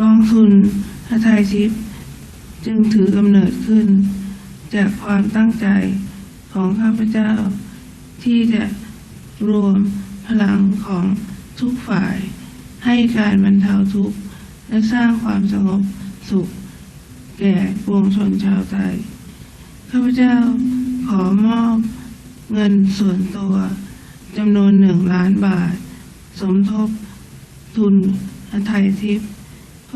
กองทุนพระไทยทิพย์จึงถือกำเนิดขึ้น จากความตั้งใจของข้าพเจ้า ที่จะรวมพลังของทุกฝ่าย ให้การบรรเทาทุกข์ และสร้างความสงบสุข แก่ปวงชนชาวไทย ข้าพเจ้าขอมอบเงินส่วนตัวจำนวนหนึ่งล้านบาท สมทบทุนอไทยทิพย์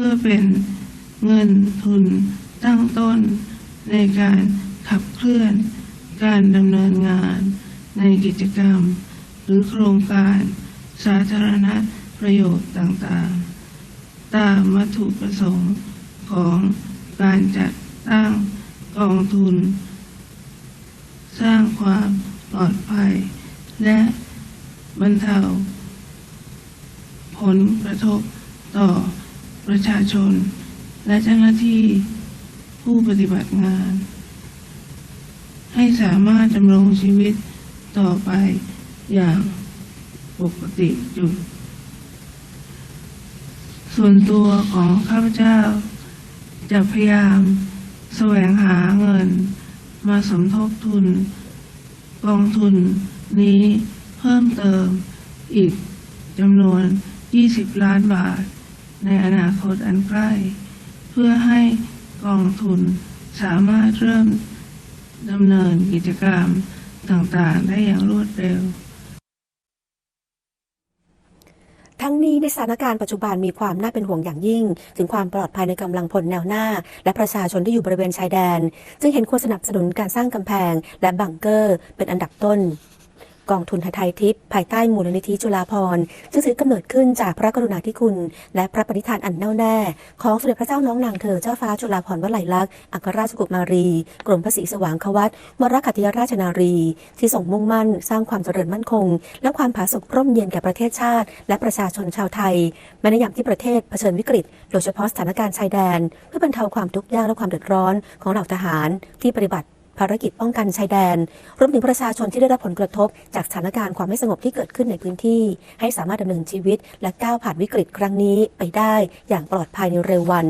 พื่อเป็นเงินทุนตั้งต้น ในการขับเคลื่อนการดำเนินงาน ในกิจกรรม หรือโครงการสาธารณประโยชน์ต่างๆ ตามวัตถุประสงค์ของการจัดตั้งกองทุน สร้างความปลอดภัย และบรรเทาผลกระทบต่อ ประชาชน และเจ้าหน้าที่ผู้ปฏิบัติงาน ให้สามารถดำรงชีวิตต่อไปอย่างปกติอยู่ ส่วนตัวของข้าพเจ้าจะพยายามแสวงหาเงินมาสมทบทุน กองทุนนี้เพิ่มเติมอีกจำนวน 20 ล้านบาท ในอนาคตอันใกล้ เพื่อให้กองทุนสามารถเริ่มดำเนินกิจกรรมต่างๆ ได้อย่างรวดเร็วทั้งนี้ในสถานการณ์ปัจจุบันมีความน่าเป็นห่วงอย่างยิ่ง ถึงความปลอดภัยในกำลังพลแนวหน้า และประชาชนที่อยู่บริเวณชายแดน จึงเห็นควรสนับสนุนการสร้างกำแพง และบังเกอร์ เป็นอันดับต้น กองทุนไทยทิพย์ภายใต้มูลนิธิจุฬาภรณ์จึงถือกำเนิดขึ้นจากพระกรุณาธิคุณ และพระปณิธานอันแน่วแน่ของสมเด็จพระเจ้าน้องนางเธอเจ้าฟ้าจุฬาภรณ์วลัยลักษณ์อัครราชกุมารี กรมพระศรีสว่างควัตวรคัตยราชนารี ที่ส่งมุ่งมั่น สร้างความเจริญมั่นคง และความผาสุกร่มเย็นแก่ประเทศชาติ และประชาชนชาวไทยแม้ในยามที่ประเทศเผชิญวิกฤต โดยเฉพาะสถานการณ์ชายแดน เพื่อบรรเทาความทุกข์ยากและความเดือดร้อนของเหล่าทหารที่ปฏิบัติ ภารกิจป้องกันชายแดน รวมถึงประชาชนที่ได้รับผลกระทบ จากสถานการณ์ความไม่สงบที่เกิดขึ้นในพื้นที่ ให้สามารถดำเนินชีวิตและก้าวผ่านวิกฤตครั้งนี้ไปได้อย่างปลอดภัยในเร็ววัน